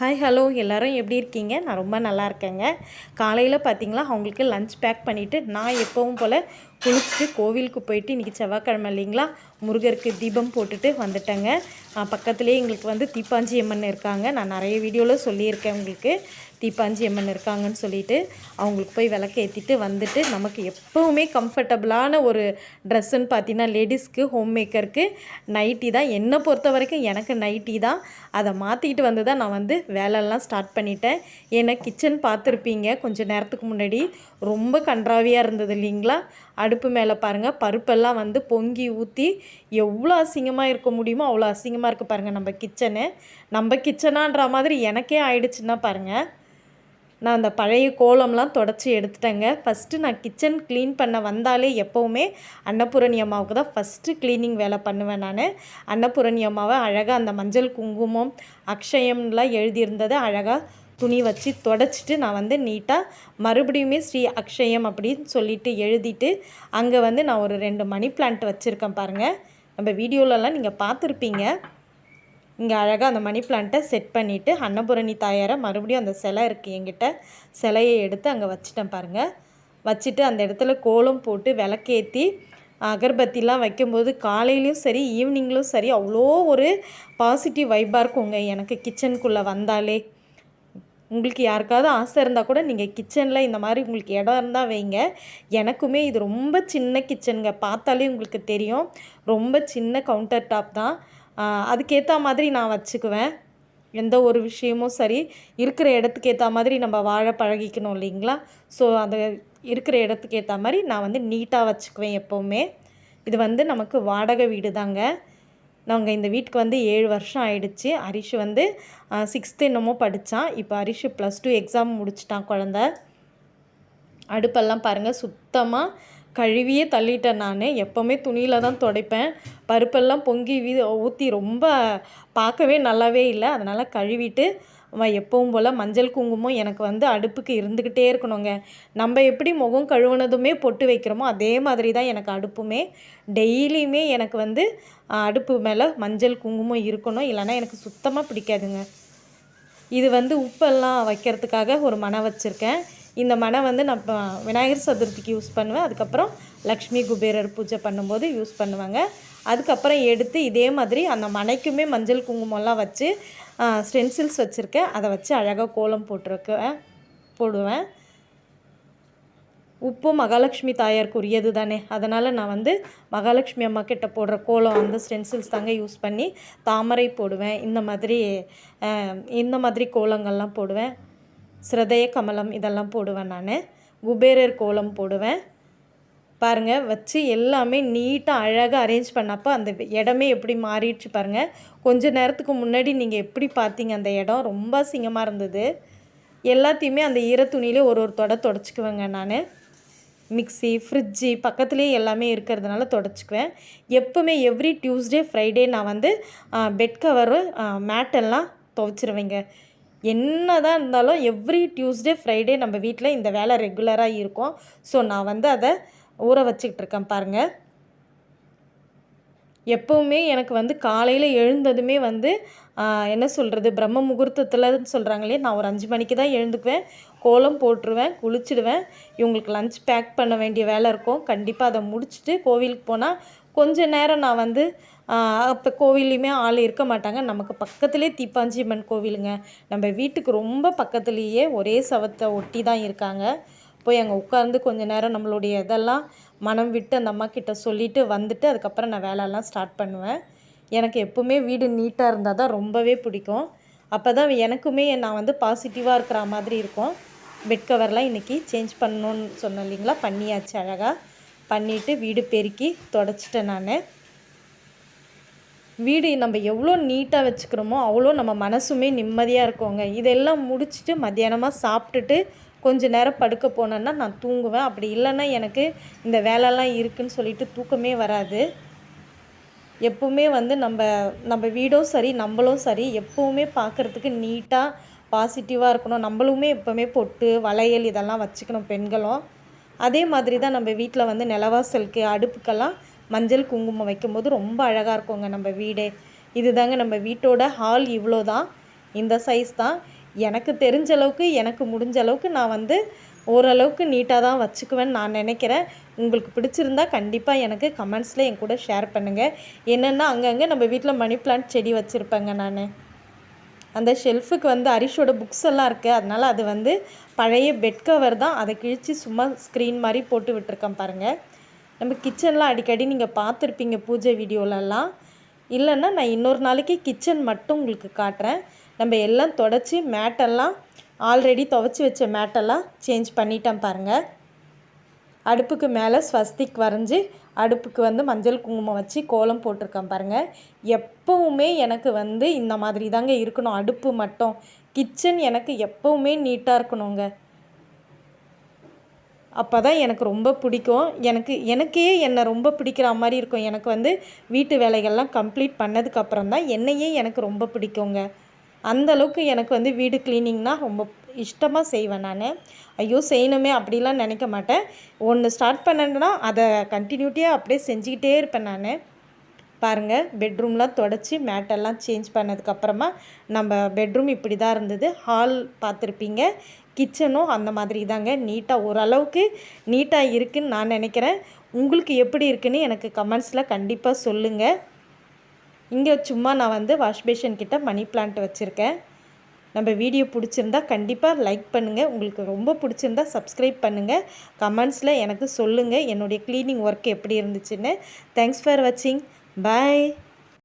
Hi hello எல்லோரும் எப்படி இருக்கீங்க? நான் ரொம்ப நல்லா இருக்கேங்க. காலையில் பார்த்தீங்களா அவங்களுக்கு லஞ்ச் பேக் பண்ணிவிட்டு நான் எப்போவும் போல் குளிச்சுட்டு கோவிலுக்கு போயிட்டு இன்றைக்கி செவ்வாய்க்கிழமை இல்லைங்களா? முருகருக்கு தீபம் போட்டுட்டு வந்துட்டேங்க. பக்கத்துலேயே எங்களுக்கு வந்து தீப்பாஞ்சி அம்மன் இருக்காங்க. நான் நிறைய வீடியோவில் சொல்லியிருக்கேன் உங்களுக்கு. தீப்பாஞ்சி அம்மன் இருக்காங்கன்னு சொல்லிட்டு அவங்களுக்கு போய் விளக்கு ஏற்றிட்டு வந்துட்டு நமக்கு எப்போவுமே கம்ஃபர்டபுளான ஒரு ட்ரெஸ்ஸுன்னு பார்த்தீங்கன்னா லேடிஸ்க்கு ஹோம் மேக்கருக்கு நைட்டி தான். என்னை பொறுத்த வரைக்கும் எனக்கு நைட்டி தான். அதை மாற்றிக்கிட்டு வந்து தான் நான் வந்து வேலையெல்லாம் ஸ்டார்ட் பண்ணிட்டேன். ஏன்னா கிச்சன் பார்த்துருப்பீங்க. கொஞ்சம் நேரத்துக்கு முன்னாடி ரொம்ப கன்றாவியாக இருந்தது இல்லைங்களா? அடுப்பு மேலே பாருங்கள் பருப்பெல்லாம் வந்து பொங்கி ஊற்றி எவ்வளோ அசிங்கமாக இருக்க முடியுமோ அவ்வளோ அசிங்கமாக இருக்குது பாருங்கள் நம்ம கிச்சனு நம்ம கிச்சனான்ற மாதிரி எனக்கே ஆயிடுச்சுன்னா பாருங்கள் நான் அந்த பழைய கோலம்லாம் தொடச்சி எடுத்துட்டேங்க. ஃபஸ்ட்டு நான் கிச்சன் க்ளீன் பண்ண வந்தாலே எப்போவுமே அன்னபூரணி அம்மாவுக்கு தான் ஃபஸ்ட்டு க்ளீனிங் வேலை பண்ணுவேன் நான். அன்னபூரணி அம்மாவை அழகாக அந்த மஞ்சள் குங்குமம் அக்ஷயம்லாம் எழுதியிருந்ததை அழகாக துணி வச்சு தொடச்சிட்டு நான் வந்து நீட்டாக மறுபடியுமே ஸ்ரீ அக்ஷயம் அப்படின்னு சொல்லிட்டு எழுதிட்டு அங்கே வந்து நான் ஒரு ரெண்டு மணி பிளான்ட் வச்சுருக்கேன் பாருங்கள் நம்ம வீடியோலலாம் நீங்கள் பார்த்துருப்பீங்க. இங்கே அழகாக அந்த மணி பிளான்ட்டை செட் பண்ணிவிட்டு அன்னபூரணி தாயாரை மறுபடியும் அந்த சிலை இருக்குது எங்கிட்ட சிலையை எடுத்து அங்கே வச்சுட்டேன் பாருங்கள் வச்சுட்டு அந்த இடத்துல கோலம் போட்டு விளக்கேற்றி அகர்பத்திலாம் வைக்கும்போது காலையிலையும் சரி ஈவினிங்லும் சரி அவ்வளோ ஒரு பாசிட்டிவ் வைப்பாக இருக்குங்க. எனக்கு கிச்சனுக்குள்ளே வந்தாலே. உங்களுக்கு யாருக்காவது ஆசை இருந்தால் கூட நீங்கள் கிச்சனில் இந்த மாதிரி உங்களுக்கு இடம் இருந்தால் வைங்க. எனக்குமே இது ரொம்ப சின்ன கிச்சனுங்க பார்த்தாலே உங்களுக்கு தெரியும். ரொம்ப சின்ன கவுண்டர் டாப் தான். அதுக்கேற்ற மாதிரி நான் வச்சுக்குவேன். எந்த ஒரு விஷயமும் சரி. இருக்கிற இடத்துக்கு ஏற்ற மாதிரி நம்ம வாழ பழகிக்கணும் இல்லைங்களா? ஸோ அந்த இருக்கிற இடத்துக்கு ஏற்ற மாதிரி நான் வந்து நீட்டாக வச்சுக்குவேன் எப்போவுமே. இது வந்து நமக்கு வாடகை வீடு தாங்க நாங்கள் இந்த வீட்டுக்கு வந்து ஏழு வருஷம் ஆயிடுச்சு. ஹரிஷ் வந்து சிக்ஸ்த்து என்னமோ படித்தான் இப்போ ஹரிஷ் ப்ளஸ் டூ எக்ஸாம் முடிச்சிட்டான் குழந்த. அடுப்பெல்லாம் பாருங்கள் சுத்தமாக கழுவியே தள்ளிட்டேன் நான். எப்போவுமே துணியில் தான் துடைப்பேன். பருப்பெல்லாம் பொங்கி வீ ஊற்றி ரொம்ப பார்க்கவே நல்லாவே இல்லை. அதனால் கழுவிட்டு எப்பவும் போல் மஞ்சள் குங்குமம் எனக்கு வந்து அடுப்புக்கு இருந்துக்கிட்டே இருக்கணுங்க. நம்ம எப்படி முகம் கழுவுனதுமே பொட்டு வைக்கிறோமோ அதே மாதிரி தான் எனக்கு அடுப்புமே. டெய்லியுமே எனக்கு வந்து அடுப்பு மேலே மஞ்சள் குங்குமம் இருக்கணும். இல்லைன்னா எனக்கு சுத்தமாக பிடிக்காதுங்க. இது வந்து உப்பெல்லாம் வைக்கிறதுக்காக ஒரு மனை வச்சுருக்கேன். இந்த மனை வந்து நான் விநாயகர் சதுர்த்திக்கு யூஸ் பண்ணுவேன். அதுக்கப்புறம் லக்ஷ்மி குபேரர் பூஜை பண்ணும்போது யூஸ் பண்ணுவாங்க. அதுக்கப்புறம் எடுத்து இதே மாதிரி அந்த மனைக்குமே மஞ்சள் குங்குமம்லாம் வச்சு ஸ்டென்சில்ஸ் வச்சுருக்கேன். அதை வச்சு அழகாக கோலம் போட்டிருக்கேன் போடுவேன். உப்பும் மகாலட்சுமி தாயாருக்குரியது தானே. அதனால் நான் வந்து மகாலட்சுமி அம்மா கிட்ட போடுற கோலம் அந்த ஸ்டென்சில்ஸ் தாங்க யூஸ் பண்ணி தாமரை போடுவேன். இந்த மாதிரி இந்த மாதிரி கோலங்கள்லாம் போடுவேன். சிரதய கமலம் இதெல்லாம் போடுவேன் நான். குபேரர் கோலம் போடுவேன். பாருங்கள் வச்சு எல்லாமே நீட்டாக அழகாக அரேஞ்ச் பண்ணப்போ அந்த இடமே எப்படி மாறிடுச்சு பாருங்கள் கொஞ்ச நேரத்துக்கு முன்னாடி நீங்கள் எப்படி பார்த்தீங்க அந்த இடம்? ரொம்ப அசிங்கமாக இருந்தது. எல்லாத்தையுமே அந்த ஈர துணியிலே ஒரு ஒரு தொட தொடச்சிக்குவேங்க நான். மிக்சி ஃப்ரிட்ஜு பக்கத்துலேயே எல்லாமே இருக்கிறதுனால தொடச்சிக்குவேன். எப்போவுமே எவ்ரி டியூஸ்டே ஃப்ரைடே நான் வந்து பெட் கவரு மேட்டெல்லாம் துவைச்சிருவேங்க. என்ன தான் இருந்தாலும் எவ்ரி டியூஸ்டே ஃப்ரைடே நம்ம வீட்டில் இந்த வேலை ரெகுலராக இருக்கும். ஸோ நான் வந்து அதை ஊற வச்சுக்கிட்டு இருக்கேன் பாருங்கள் எப்போவுமே எனக்கு வந்து காலையில் எழுந்ததுமே வந்து என்ன சொல்கிறது பிரம்ம முகூர்த்தத்தில் சொல்கிறாங்களே நான் ஒரு அஞ்சு மணிக்கு தான் எழுந்துக்குவேன். கோலம் போட்டுருவேன் குளிச்சுடுவேன். இவங்களுக்கு லஞ்ச் பேக் பண்ண வேண்டிய வேலை இருக்கும். கண்டிப்பாக அதை முடிச்சுட்டு கோவிலுக்கு போனால் கொஞ்ச நேரம் நான் வந்து அப்போ கோவில்லையுமே ஆள் இருக்க மாட்டாங்க. நமக்கு பக்கத்துலேயே தீப்பாஞ்சியம்மன் கோவிலுங்க. நம்ம வீட்டுக்கு ரொம்ப பக்கத்துலேயே ஒரே சவத்தை ஒட்டி தான் இருக்காங்க. போய் அங்கே உட்காந்து கொஞ்சம் நேரம் நம்மளுடைய இதெல்லாம் மனம் விட்டு அந்த அம்மா கிட்ட சொல்லிவிட்டு வந்துட்டு அதுக்கப்புறம் நான் வேலையெல்லாம் ஸ்டார்ட் பண்ணுவேன். எனக்கு எப்போவுமே வீடு நீட்டாக இருந்தால் தான் ரொம்பவே பிடிக்கும். அப்போ தான் எனக்குமே நான் வந்து பாசிட்டிவாக இருக்கிற மாதிரி இருக்கும். பெட் கவர்லாம் இன்றைக்கி சேஞ்ச் பண்ணணுன்னு சொன்னேன் இல்லைங்களா? பண்ணியாச்சு அழகாக பண்ணிவிட்டு வீடு பெருக்கி தொடச்சிட்டேன் நான். வீடு நம்ம எவ்வளோ நீட்டாக வச்சுக்கிறோமோ அவ்வளோ நம்ம மனசுமே நிம்மதியாக இருக்கோங்க. இதெல்லாம் முடிச்சுட்டு மத்தியானமாக சாப்பிட்டுட்டு கொஞ்ச நேரம் படுக்க போனேன்னா நான் தூங்குவேன். அப்படி இல்லைன்னா எனக்கு இந்த வேலைலாம் இருக்குதுன்னு சொல்லிட்டு தூக்கமே வராது. எப்பவுமே வந்து நம்ம நம்ம வீடும் சரி நம்மளும் சரி எப்போவுமே பார்க்குறதுக்கு நீட்டாக பாசிட்டிவாக இருக்கணும். நம்மளுமே எப்போவுமே பொட்டு வளையல் இதெல்லாம் வச்சுக்கணும் பெண்களும். அதே மாதிரி தான் நம்ம வீட்டில் வந்து நிலவாசலுக்கு அடுப்புக்கெல்லாம் மஞ்சள் குங்குமம் வைக்கும்போது ரொம்ப அழகாக இருக்குங்க நம்ம வீடே. இதுதாங்க நம்ம வீட்டோட ஹால் இவ்வளோ தான் இந்த சைஸ் தான். எனக்கு தெரிஞ்ச அளவுக்கு எனக்கு முடிஞ்ச அளவுக்கு நான் வந்து ஓரளவுக்கு நீட்டாக தான் வச்சுக்குவேன்னு நான் நினைக்கிறேன். உங்களுக்கு பிடிச்சிருந்தா கண்டிப்பாக எனக்கு கமெண்ட்ஸில் என் கூட ஷேர் பண்ணுங்கள் என்னென்னா அங்கங்கே நம்ம வீட்டில் மணி பிளான்ட் செடி வச்சுருப்பேங்க நான். அந்த ஷெல்ஃபுக்கு வந்து அரிஷோட புக்ஸ் எல்லாம் இருக்குது அதனால் அது வந்து பழைய பெட் கவர் தான். அதை கிழித்து சும்மா ஸ்க்ரீன் மாதிரி போட்டு விட்டுருக்கேன் பாருங்கள் நம்ம கிச்சன்லாம் அடிக்கடி நீங்கள் பார்த்துருப்பீங்க பூஜை வீடியோலலாம். இல்லைன்னா நான் இன்னொரு நாளைக்கு கிச்சன் மட்டும் உங்களுக்கு காட்டுறேன். நம்ம எல்லாம் தொடச்சி மேட்டெல்லாம் ஆல்ரெடி துவச்சி வச்ச மேட்டெல்லாம் சேஞ்ச் பண்ணிட்டேன் பாருங்கள் அடுப்புக்கு மேலே ஸ்வஸ்திக் வரைஞ்சி அடுப்புக்கு வந்து மஞ்சள் குங்குமம் வச்சு கோலம் போட்டிருக்கேன் பாருங்கள் எப்போவுமே எனக்கு வந்து இந்த மாதிரி தாங்க இருக்கணும். அடுப்பு மட்டும். கிச்சன் எனக்கு எப்போவுமே நீட்டாக இருக்கணுங்க. அப்போ தான் எனக்கு ரொம்ப பிடிக்கும். எனக்கு எனக்கே என்னை ரொம்ப பிடிக்கிற மாதிரி இருக்கும். எனக்கு வந்து வீட்டு வேலைகள்லாம் கம்ப்ளீட் பண்ணதுக்கப்புறம் தான் என்னையே எனக்கு ரொம்ப பிடிக்குங்க. அந்தளவுக்கு எனக்கு வந்து வீடு க்ளீனிங்னால் ரொம்ப இஷ்டமாக செய்வேன் நான். ஐயோ செய்யணுமே அப்படிலாம் நினைக்க மாட்டேன். ஒன்று ஸ்டார்ட் பண்ணேன்னா அதை கண்டினியூட்டியாக அப்படியே செஞ்சுக்கிட்டே இருப்பேன் நான். பாருங்கள் பெட்ரூம்லாம் தொடச்சி மேட்டெல்லாம் சேஞ்ச் பண்ணதுக்கப்புறமா நம்ம பெட்ரூம் இப்படி தான் இருந்தது. ஹால் பார்த்துருப்பீங்க கிச்சனும் அந்த மாதிரி தாங்க. நீட்டாக ஓரளவுக்கு நீட்டாக இருக்குதுன்னு நான் நினைக்கிறேன். உங்களுக்கு எப்படி இருக்குன்னு எனக்கு கமெண்ட்ஸில் கண்டிப்பாக சொல்லுங்கள் இங்கே சும்மா நான் வந்து வாஷ் பேஷன் கிட்ட மணி பிளான்ட் வச்சுருக்கேன். நம்ம வீடியோ பிடிச்சிருந்தா கண்டிப்பாக லைக் பண்ணுங்கள் உங்களுக்கு ரொம்ப பிடிச்சிருந்தா சப்ஸ்கிரைப் பண்ணுங்கள் கமெண்ட்ஸில் எனக்கு சொல்லுங்கள் என்னுடைய க்ளீனிங் ஒர்க் எப்படி இருந்துச்சுன்னு. தேங்க்ஸ் ஃபார் வாட்சிங் பாய்